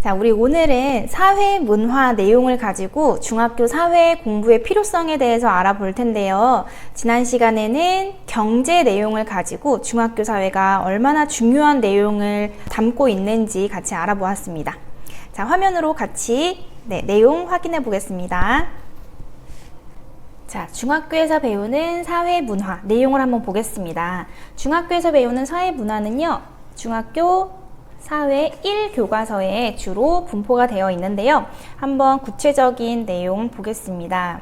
자, 우리 오늘은 사회 문화 내용을 가지고 중학교 사회 공부의 필요성에 대해서 알아볼 텐데요. 지난 시간에는 경제 내용을 가지고 중학교 사회가 얼마나 중요한 내용을 담고 있는지 같이 알아보았습니다. 자, 화면으로 같이 네, 내용 확인해 보겠습니다. 자, 중학교에서 배우는 사회 문화 내용을 한번 보겠습니다. 중학교에서 배우는 사회 문화는요, 중학교 사회 1 교과서에 주로 분포가 되어 있는데요. 한번 구체적인 내용 보겠습니다.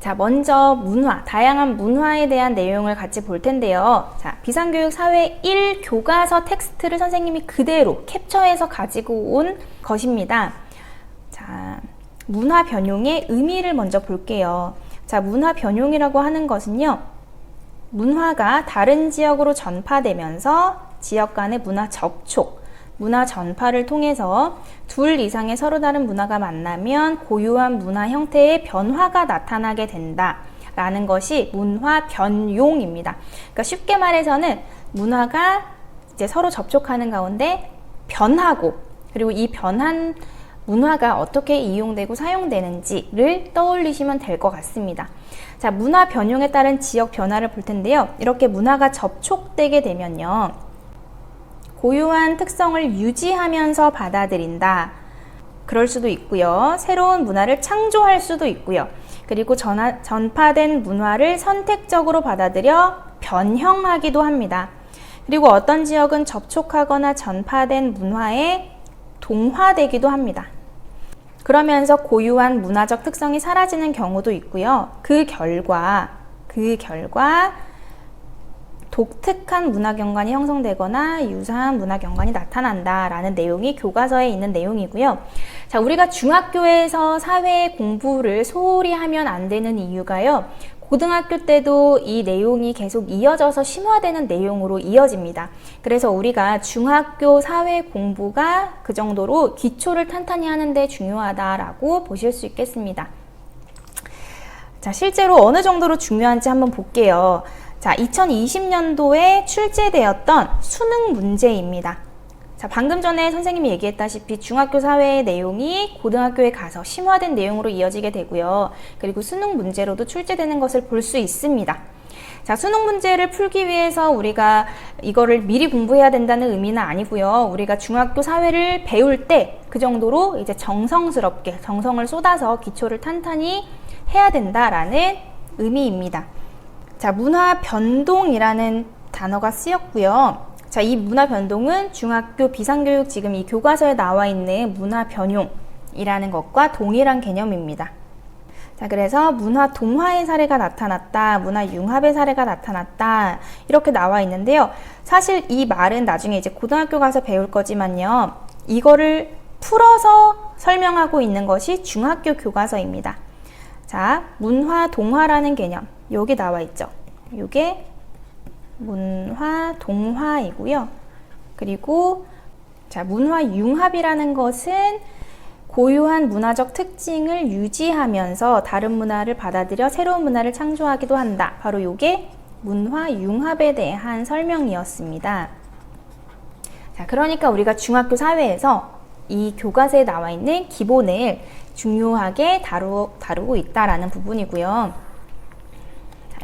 자, 먼저 문화, 다양한 문화에 대한 내용을 같이 볼 텐데요. 자, 비상교육 사회 1 교과서 텍스트를 선생님이 그대로 캡처해서 가지고 온 것입니다. 자, 문화 변용의 의미를 먼저 볼게요. 자, 문화 변용이라고 하는 것은요. 문화가 다른 지역으로 전파되면서 지역 간의 문화 접촉, 문화 전파를 통해서 둘 이상의 서로 다른 문화가 만나면 고유한 문화 형태의 변화가 나타나게 된다. 라는 것이 문화 변용입니다. 그러니까 쉽게 말해서는 문화가 이제 서로 접촉하는 가운데 변하고 그리고 이 변한 문화가 어떻게 이용되고 사용되는지를 떠올리시면 될 것 같습니다. 자, 문화 변용에 따른 지역 변화를 볼 텐데요. 이렇게 문화가 접촉되게 되면요. 고유한 특성을 유지하면서 받아들인다. 그럴 수도 있고요. 새로운 문화를 창조할 수도 있고요. 그리고 전하, 전파된 문화를 선택적으로 받아들여 변형하기도 합니다. 그리고 어떤 지역은 접촉하거나 전파된 문화에 동화되기도 합니다. 그러면서 고유한 문화적 특성이 사라지는 경우도 있고요. 그 결과, 그 결과 독특한 문화 경관이 형성되거나 유사한 문화 경관이 나타난다라는 내용이 교과서에 있는 내용이고요. 자, 우리가 중학교에서 사회 공부를 소홀히 하면 안 되는 이유가요. 고등학교 때도 이 내용이 계속 이어져서 심화되는 내용으로 이어집니다. 그래서 우리가 중학교 사회 공부가 그 정도로 기초를 탄탄히 하는데 중요하다라고 보실 수 있겠습니다. 자, 실제로 어느 정도로 중요한지 한번 볼게요. 자, 2020년도에 출제되었던 수능 문제입니다. 자, 방금 전에 선생님이 얘기했다시피 중학교 사회의 내용이 고등학교에 가서 심화된 내용으로 이어지게 되고요. 그리고 수능 문제로도 출제되는 것을 볼 수 있습니다. 자, 수능 문제를 풀기 위해서 우리가 이거를 미리 공부해야 된다는 의미는 아니고요. 우리가 중학교 사회를 배울 때 그 정도로 이제 정성스럽게 정성을 쏟아서 기초를 탄탄히 해야 된다라는 의미입니다. 자, 문화 변동이라는 단어가 쓰였고요. 자, 이 문화 변동은 중학교 비상교육 지금 이 교과서에 나와 있는 문화 변용이라는 것과 동일한 개념입니다. 자, 그래서 문화 동화의 사례가 나타났다, 문화 융합의 사례가 나타났다, 이렇게 나와 있는데요. 사실 이 말은 나중에 이제 고등학교 가서 배울 거지만요. 이거를 풀어서 설명하고 있는 것이 중학교 교과서입니다. 자, 문화 동화라는 개념. 여기 나와 있죠. 이게 문화 동화이고요. 그리고 자, 문화 융합이라는 것은 고유한 문화적 특징을 유지하면서 다른 문화를 받아들여 새로운 문화를 창조하기도 한다. 바로 이게 문화 융합에 대한 설명이었습니다. 자, 그러니까 우리가 중학교 사회에서 이 교과서에 나와 있는 기본을 중요하게 다루, 다루고 있다라는 부분이고요.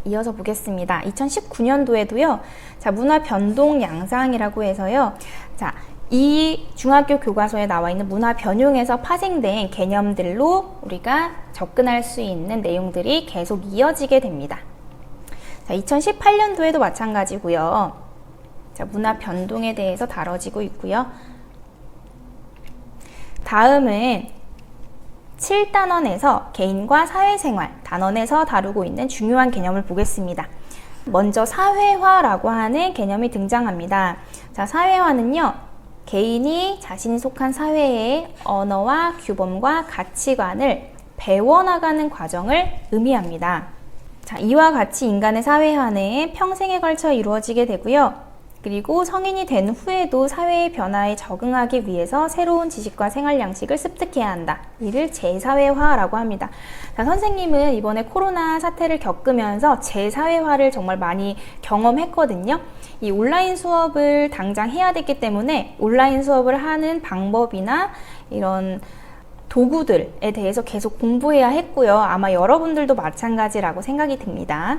이어서 보겠습니다. 2019년도에도요. 자, 문화 변동 양상이라고 해서요. 자, 이 중학교 교과서에 나와 있는 문화 변용에서 파생된 개념들로 우리가 접근할 수 있는 내용들이 계속 이어지게 됩니다. 자, 2018년도에도 마찬가지고요. 자, 문화 변동에 대해서 다뤄지고 있고요. 다음은 7단원에서 개인과 사회생활 단원에서 다루고 있는 중요한 개념을 보겠습니다. 먼저 사회화라고 하는 개념이 등장합니다. 자, 사회화는요. 개인이 자신이 속한 사회의 언어와 규범과 가치관을 배워나가는 과정을 의미합니다. 자, 이와 같이 인간의 사회화는 평생에 걸쳐 이루어지게 되고요. 그리고 성인이 된 후에도 사회의 변화에 적응하기 위해서 새로운 지식과 생활 양식을 습득해야 한다. 이를 재사회화라고 합니다. 자, 선생님은 이번에 코로나 사태를 겪으면서 재사회화를 정말 많이 경험했거든요. 이 온라인 수업을 당장 해야 됐기 때문에 온라인 수업을 하는 방법이나 이런 도구들에 대해서 계속 공부해야 했고요. 아마 여러분들도 마찬가지라고 생각이 듭니다.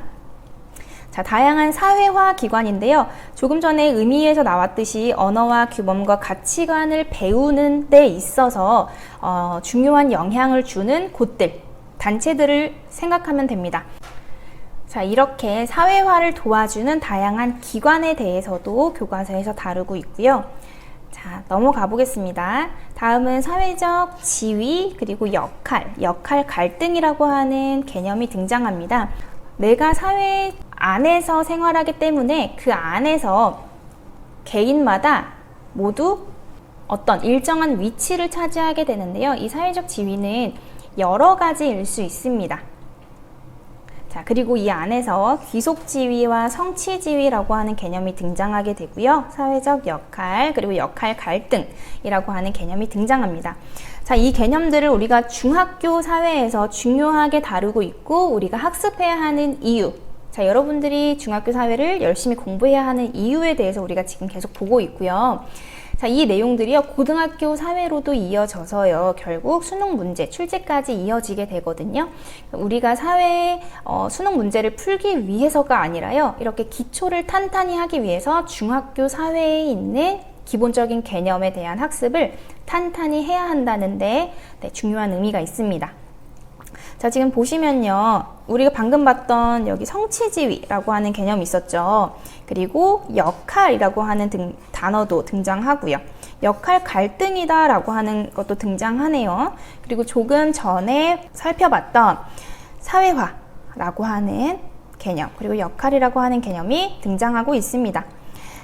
자, 다양한 사회화 기관인데요. 조금 전에 의미에서 나왔듯이 언어와 규범과 가치관을 배우는 데 있어서 어, 중요한 영향을 주는 곳들, 단체들을 생각하면 됩니다. 자, 이렇게 사회화를 도와주는 다양한 기관에 대해서도 교과서에서 다루고 있고요. 자, 넘어가 보겠습니다. 다음은 사회적 지위 그리고 역할, 역할 갈등이라고 하는 개념이 등장합니다. 내가 사회 안에서 생활하기 때문에 그 안에서 개인마다 모두 어떤 일정한 위치를 차지하게 되는데요. 이 사회적 지위는 여러 가지일 수 있습니다. 자, 그리고 이 안에서 귀속 지위와 성취 지위라고 하는 개념이 등장하게 되고요. 사회적 역할, 그리고 역할 갈등이라고 하는 개념이 등장합니다. 자, 이 개념들을 우리가 중학교 사회에서 중요하게 다루고 있고 우리가 학습해야 하는 이유. 자, 여러분들이 중학교 사회를 열심히 공부해야 하는 이유에 대해서 우리가 지금 계속 보고 있고요. 자, 이 내용들이요, 고등학교 사회로도 이어져서요, 결국 수능 문제, 출제까지 이어지게 되거든요. 우리가 사회 어, 수능 문제를 풀기 위해서가 아니라요, 이렇게 기초를 탄탄히 하기 위해서 중학교 사회에 있는 기본적인 개념에 대한 학습을 탄탄히 해야 한다는데 네, 중요한 의미가 있습니다. 자, 지금 보시면요. 우리가 방금 봤던 여기 성취지위라고 하는 개념이 있었죠. 그리고 역할이라고 하는 등, 단어도 등장하고요. 역할 갈등이다 라고 하는 것도 등장하네요. 그리고 조금 전에 살펴봤던 사회화 라고 하는 개념, 그리고 역할이라고 하는 개념이 등장하고 있습니다.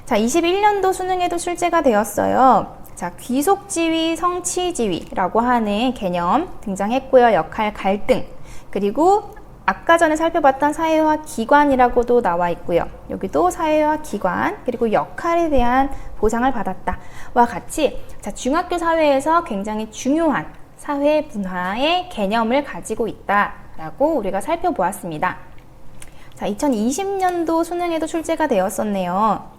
자, 21년도 수능에도 출제가 되었어요. 자, 귀속 지위, 성취 지위라고 하는 개념 등장했고요. 역할 갈등. 그리고 아까 전에 살펴봤던 사회화 기관이라고도 나와 있고요. 여기도 사회화 기관, 그리고 역할에 대한 보상을 받았다와 같이 자, 중학교 사회에서 굉장히 중요한 사회 문화의 개념을 가지고 있다라고 우리가 살펴보았습니다. 자, 2020년도 수능에도 출제가 되었었네요.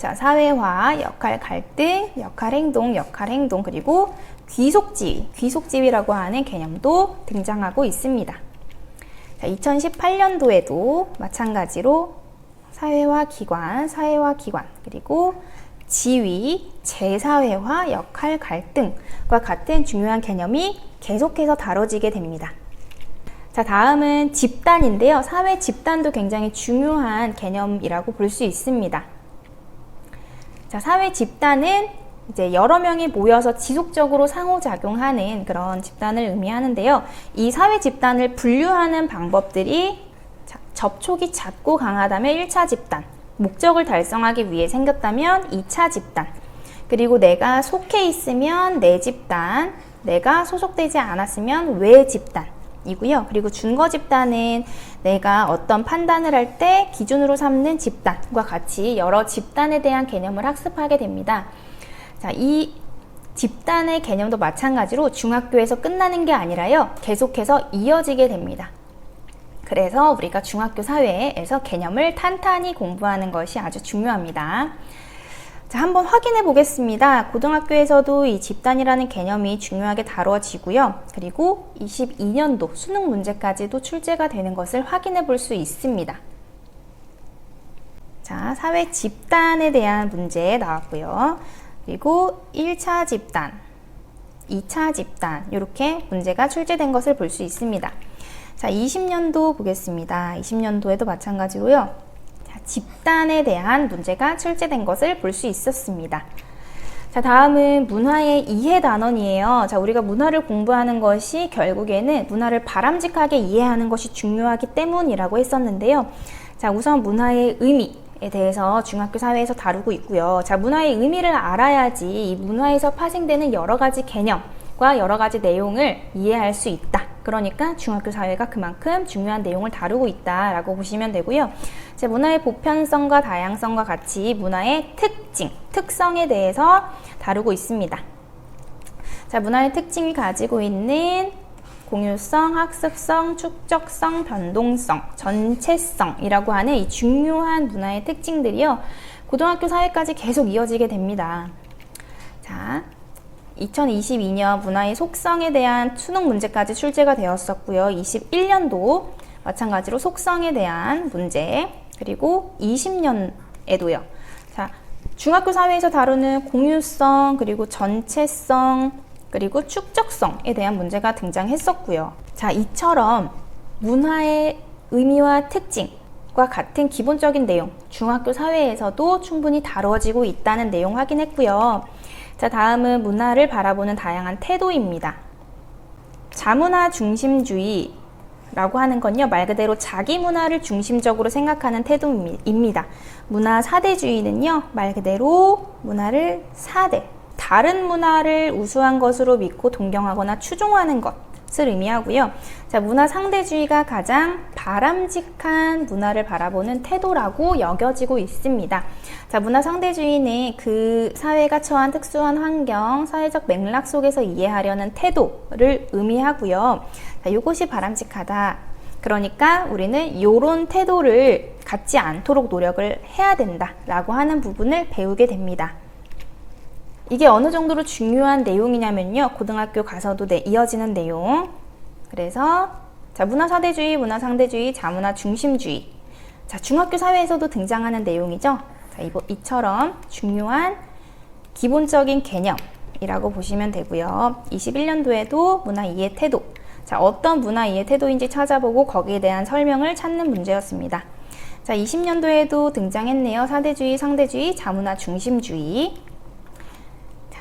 자, 사회화, 역할 갈등, 역할 행동, 역할 행동, 그리고 귀속지위, 귀속지위라고 하는 개념도 등장하고 있습니다. 자, 2018년도에도 마찬가지로 사회화 기관, 사회화 기관, 그리고 지위, 재사회화, 역할 갈등과 같은 중요한 개념이 계속해서 다뤄지게 됩니다. 자, 다음은 집단인데요. 사회 집단도 굉장히 중요한 개념이라고 볼 수 있습니다. 자, 사회 집단은 이제 여러 명이 모여서 지속적으로 상호작용하는 그런 집단을 의미하는데요. 이 사회 집단을 분류하는 방법들이 접촉이 잦고 강하다면 1차 집단, 목적을 달성하기 위해 생겼다면 2차 집단, 그리고 내가 속해 있으면 내 집단, 내가 소속되지 않았으면 외 집단, 이고요. 그리고 준거 집단은 내가 어떤 판단을 할 때 기준으로 삼는 집단과 같이 여러 집단에 대한 개념을 학습하게 됩니다. 자, 이 집단의 개념도 마찬가지로 중학교에서 끝나는 게 아니라요. 계속해서 이어지게 됩니다. 그래서 우리가 중학교 사회에서 개념을 탄탄히 공부하는 것이 아주 중요합니다. 자, 한번 확인해 보겠습니다. 고등학교에서도 이 집단이라는 개념이 중요하게 다뤄지고요. 그리고 22년도 수능 문제까지도 출제가 되는 것을 확인해 볼 수 있습니다. 자, 사회 집단에 대한 문제 나왔고요. 그리고 1차 집단, 2차 집단, 이렇게 문제가 출제된 것을 볼 수 있습니다. 자, 20년도 보겠습니다. 20년도에도 마찬가지로요. 집단에 대한 문제가 출제된 것을 볼 수 있었습니다. 자, 다음은 문화의 이해 단원이에요. 자, 우리가 문화를 공부하는 것이 결국에는 문화를 바람직하게 이해하는 것이 중요하기 때문이라고 했었는데요. 자, 우선 문화의 의미 에 대해서 중학교 사회에서 다루고 있고요. 자, 문화의 의미를 알아야지 이 문화에서 파생되는 여러 가지 개념과 여러 가지 내용을 이해할 수 있다. 그러니까 중학교 사회가 그만큼 중요한 내용을 다루고 있다라고 보시면 되고요. 제 문화의 보편성과 다양성과 같이 문화의 특징, 특성에 대해서 다루고 있습니다. 자, 문화의 특징이 가지고 있는 공유성, 학습성, 축적성, 변동성, 전체성이라고 하는 이 중요한 문화의 특징들이요. 고등학교 사회까지 계속 이어지게 됩니다. 자, 2022년 문화의 속성에 대한 수능 문제까지 출제가 되었었고요. 21년도 마찬가지로 속성에 대한 문제 그리고 20년에도요. 자, 중학교 사회에서 다루는 공유성 그리고 전체성 그리고 축적성에 대한 문제가 등장했었고요. 자, 이처럼 문화의 의미와 특징 과 같은 기본적인 내용 중학교 사회에서도 충분히 다뤄지고 있다는 내용 확인했고요. 자, 다음은 문화를 바라보는 다양한 태도입니다. 자문화 중심주의 라고 하는 건요, 말 그대로 자기 문화를 중심적으로 생각하는 태도입니다. 문화 사대주의는요, 말 그대로 문화를 사대, 다른 문화를 우수한 것으로 믿고 동경하거나 추종하는 것 을 의미하고요. 자, 문화 상대주의가 가장 바람직한 문화를 바라보는 태도라고 여겨지고 있습니다. 자, 문화 상대주의는 그 사회가 처한 특수한 환경, 사회적 맥락 속에서 이해하려는 태도를 의미하고요. 자, 이것이 바람직하다. 그러니까 우리는 이런 태도를 갖지 않도록 노력을 해야 된다라고 하는 부분을 배우게 됩니다. 이게 어느 정도로 중요한 내용이냐면요. 고등학교 가서도 네, 이어지는 내용. 그래서 자, 문화 사대주의, 문화 상대주의, 자문화 중심주의. 자, 중학교 사회에서도 등장하는 내용이죠. 자, 이, 이처럼 중요한 기본적인 개념이라고 보시면 되고요. 21년도에도 문화 이해 태도. 자, 어떤 문화 이해 태도인지 찾아보고 거기에 대한 설명을 찾는 문제였습니다. 자, 20년도에도 등장했네요. 사대주의, 상대주의, 자문화 중심주의.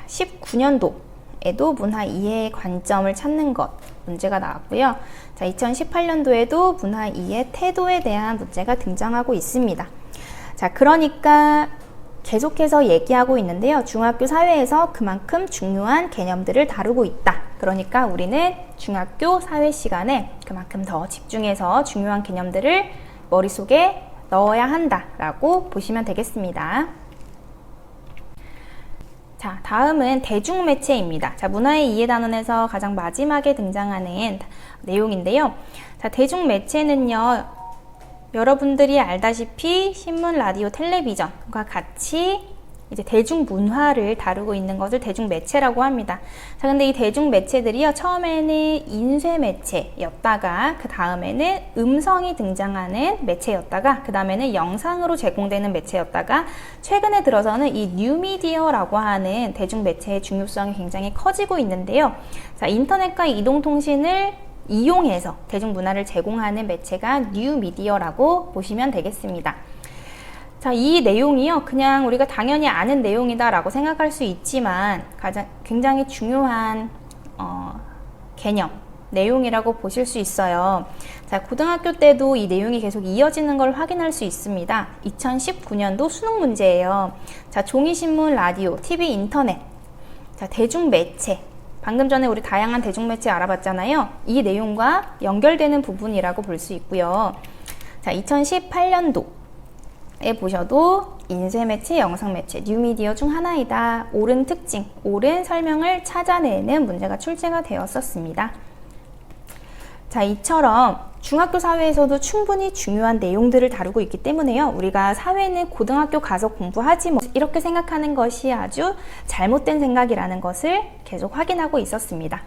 자, 19년도에도 문화 이해의 관점을 찾는 것 문제가 나왔고요. 자, 2018년도에도 문화 이해 태도에 대한 문제가 등장하고 있습니다. 자, 그러니까 계속해서 얘기하고 있는데요. 중학교 사회에서 그만큼 중요한 개념들을 다루고 있다. 그러니까 우리는 중학교 사회 시간에 그만큼 더 집중해서 중요한 개념들을 머릿속에 넣어야 한다라고 보시면 되겠습니다. 자, 다음은 대중매체입니다. 자, 문화의 이해 단원에서 가장 마지막에 등장하는 내용인데요. 자, 대중매체는요, 여러분들이 알다시피 신문, 라디오, 텔레비전과 같이 이제 대중 문화를 다루고 있는 것을 대중 매체라고 합니다. 자, 근데 이 대중 매체들이요, 처음에는 인쇄 매체였다가, 그 다음에는 음성이 등장하는 매체였다가, 그 다음에는 영상으로 제공되는 매체였다가, 최근에 들어서는 이 뉴미디어라고 하는 대중 매체의 중요성이 굉장히 커지고 있는데요. 자, 인터넷과 이동통신을 이용해서 대중문화를 제공하는 매체가 뉴미디어라고 보시면 되겠습니다. 자, 이 내용이요. 그냥 우리가 당연히 아는 내용이다라고 생각할 수 있지만 가장 굉장히 중요한 어, 개념, 내용이라고 보실 수 있어요. 자, 고등학교 때도 이 내용이 계속 이어지는 걸 확인할 수 있습니다. 2019년도 수능 문제예요. 자, 종이 신문, 라디오, TV, 인터넷. 자, 대중 매체. 방금 전에 우리 다양한 대중 매체 알아봤잖아요. 이 내용과 연결되는 부분이라고 볼 수 있고요. 자, 2018년도 에 보셔도 인쇄 매체, 영상 매체, 뉴미디어 중 하나이다. 옳은 특징, 옳은 설명을 찾아내는 문제가 출제가 되었었습니다. 자, 이처럼 중학교 사회에서도 충분히 중요한 내용들을 다루고 있기 때문에요. 우리가 사회는 고등학교 가서 공부하지 뭐 이렇게 생각하는 것이 아주 잘못된 생각이라는 것을 계속 확인하고 있었습니다.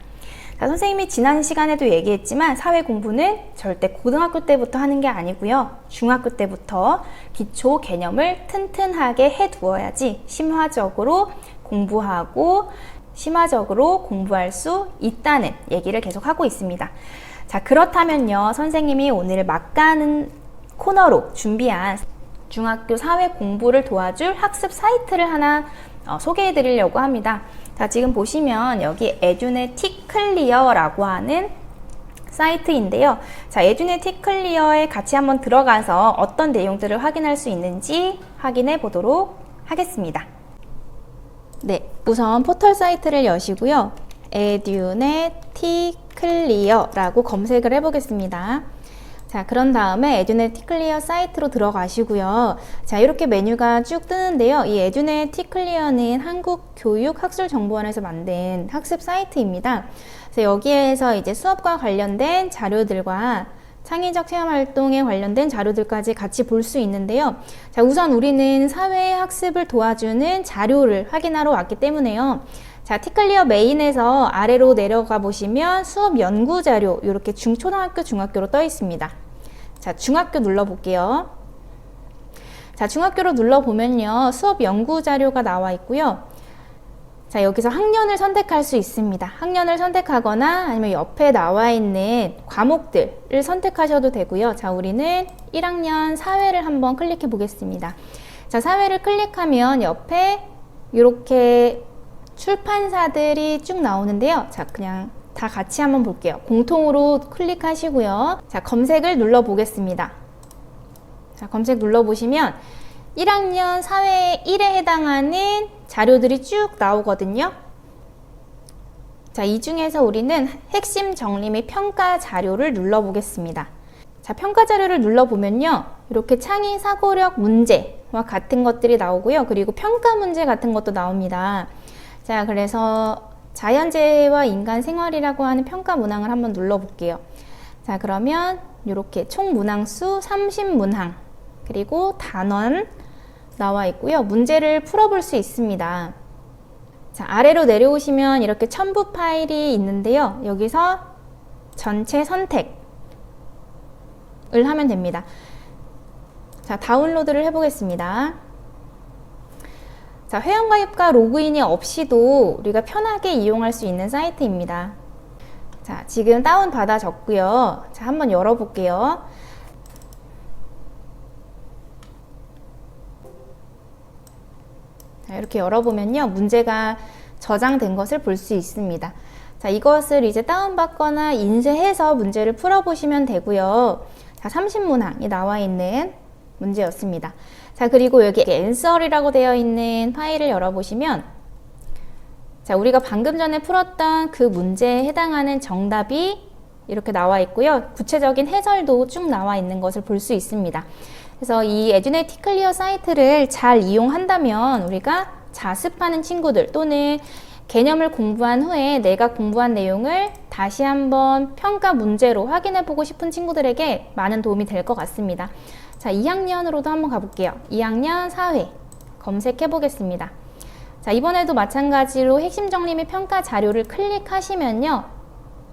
자, 선생님이 지난 시간에도 얘기했지만 사회 공부는 절대 고등학교 때부터 하는 게 아니고요. 중학교 때부터 기초 개념을 튼튼하게 해 두어야지 심화적으로 공부하고 심화적으로 공부할 수 있다는 얘기를 계속 하고 있습니다. 자, 그렇다면요. 선생님이 오늘 막가는 코너로 준비한 중학교 사회 공부를 도와줄 학습 사이트를 하나 어, 소개해 드리려고 합니다. 자, 지금 보시면 여기 에듀네티클리어라고 하는 사이트인데요. 자, 에듀네티클리어에 같이 한번 들어가서 어떤 내용들을 확인할 수 있는지 확인해 보도록 하겠습니다. 네, 우선 포털 사이트를 여시고요. 에듀네티 클리어라고 검색을 해보겠습니다. 자, 그런 다음에 에듀넷 티클리어 사이트로 들어가시고요. 자, 이렇게 메뉴가 쭉 뜨는데요. 이 에듀넷 티클리어는 한국교육학술정보원에서 만든 학습 사이트입니다. 그래서 여기에서 이제 수업과 관련된 자료들과 창의적 체험 활동에 관련된 자료들까지 같이 볼 수 있는데요. 자, 우선 우리는 사회 학습을 도와주는 자료를 확인하러 왔기 때문에요. 자, 티클리어 메인에서 아래로 내려가 보시면 수업 연구 자료 이렇게 중초등학교 중학교로 떠 있습니다. 자, 중학교 눌러 볼게요. 자, 중학교로 눌러 보면요. 수업 연구 자료가 나와 있고요. 자, 여기서 학년을 선택할 수 있습니다. 학년을 선택하거나 아니면 옆에 나와 있는 과목들을 선택하셔도 되고요. 자, 우리는 1학년 사회를 한번 클릭해 보겠습니다. 자, 사회를 클릭하면 옆에 이렇게 출판사들이 쭉 나오는데요. 자, 그냥 다 같이 한번 볼게요. 공통으로 클릭하시고요. 자, 검색을 눌러 보겠습니다. 자, 검색 눌러 보시면 1학년 사회 1에 해당하는 자료들이 쭉 나오거든요. 자, 이 중에서 우리는 핵심 정리 및 평가 자료를 눌러 보겠습니다. 자, 평가 자료를 눌러 보면요. 이렇게 창의 사고력 문제와 같은 것들이 나오고요. 그리고 평가 문제 같은 것도 나옵니다. 자, 그래서 자연재해와 인간 생활이라고 하는 평가 문항을 한번 눌러 볼게요. 자, 그러면 이렇게 총 문항수 30문항 그리고 단원 나와 있고요. 문제를 풀어볼 수 있습니다. 자, 아래로 내려오시면 이렇게 첨부 파일이 있는데요. 여기서 전체 선택을 하면 됩니다. 자, 다운로드를 해보겠습니다. 자, 회원가입과 로그인이 없이도 우리가 편하게 이용할 수 있는 사이트입니다. 자, 지금 다운 받아졌고요. 자, 한번 열어볼게요. 자, 이렇게 열어보면요. 문제가 저장된 것을 볼 수 있습니다. 자, 이것을 이제 다운받거나 인쇄해서 문제를 풀어보시면 되고요. 자, 30문항이 나와 있는 문제였습니다. 자, 그리고 여기 앤서이라고 되어 있는 파일을 열어보시면 자, 우리가 방금 전에 풀었던 그 문제에 해당하는 정답이 이렇게 나와 있고요. 구체적인 해설도 쭉 나와 있는 것을 볼 수 있습니다. 그래서 이 에듀네티 클리어 사이트를 잘 이용한다면 우리가 자습하는 친구들 또는 개념을 공부한 후에 내가 공부한 내용을 다시 한번 평가 문제로 확인해 보고 싶은 친구들에게 많은 도움이 될 것 같습니다. 자, 2학년으로도 한번 가볼게요. 2학년 사회 검색해 보겠습니다. 자, 이번에도 마찬가지로 핵심 정리 및 평가 자료를 클릭하시면요.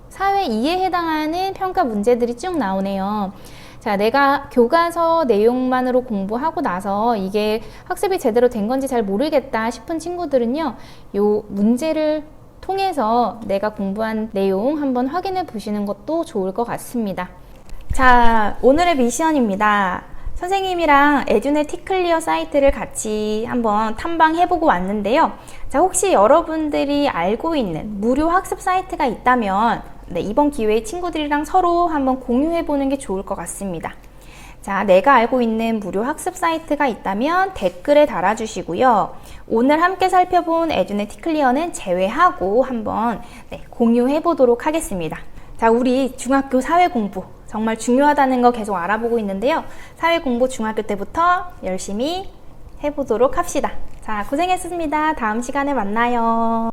사회 2에 해당하는 평가 문제들이 쭉 나오네요. 자, 내가 교과서 내용만으로 공부하고 나서 이게 학습이 제대로 된 건지 잘 모르겠다 싶은 친구들은요, 요 문제를 통해서 내가 공부한 내용 한번 확인해 보시는 것도 좋을 것 같습니다. 자, 오늘의 미션입니다. 선생님이랑 에듀네 티클리어 사이트를 같이 한번 탐방해보고 왔는데요. 자, 혹시 여러분들이 알고 있는 무료 학습 사이트가 있다면 네, 이번 기회에 친구들이랑 서로 한번 공유해보는 게 좋을 것 같습니다. 자, 내가 알고 있는 무료 학습 사이트가 있다면 댓글에 달아주시고요. 오늘 함께 살펴본 에듀네 티클리어는 제외하고 한번 네, 공유해보도록 하겠습니다. 자, 우리 중학교 사회 공부 정말 중요하다는 거 계속 알아보고 있는데요. 사회 공부 중학교 때부터 열심히 해보도록 합시다. 자, 고생했습니다. 다음 시간에 만나요.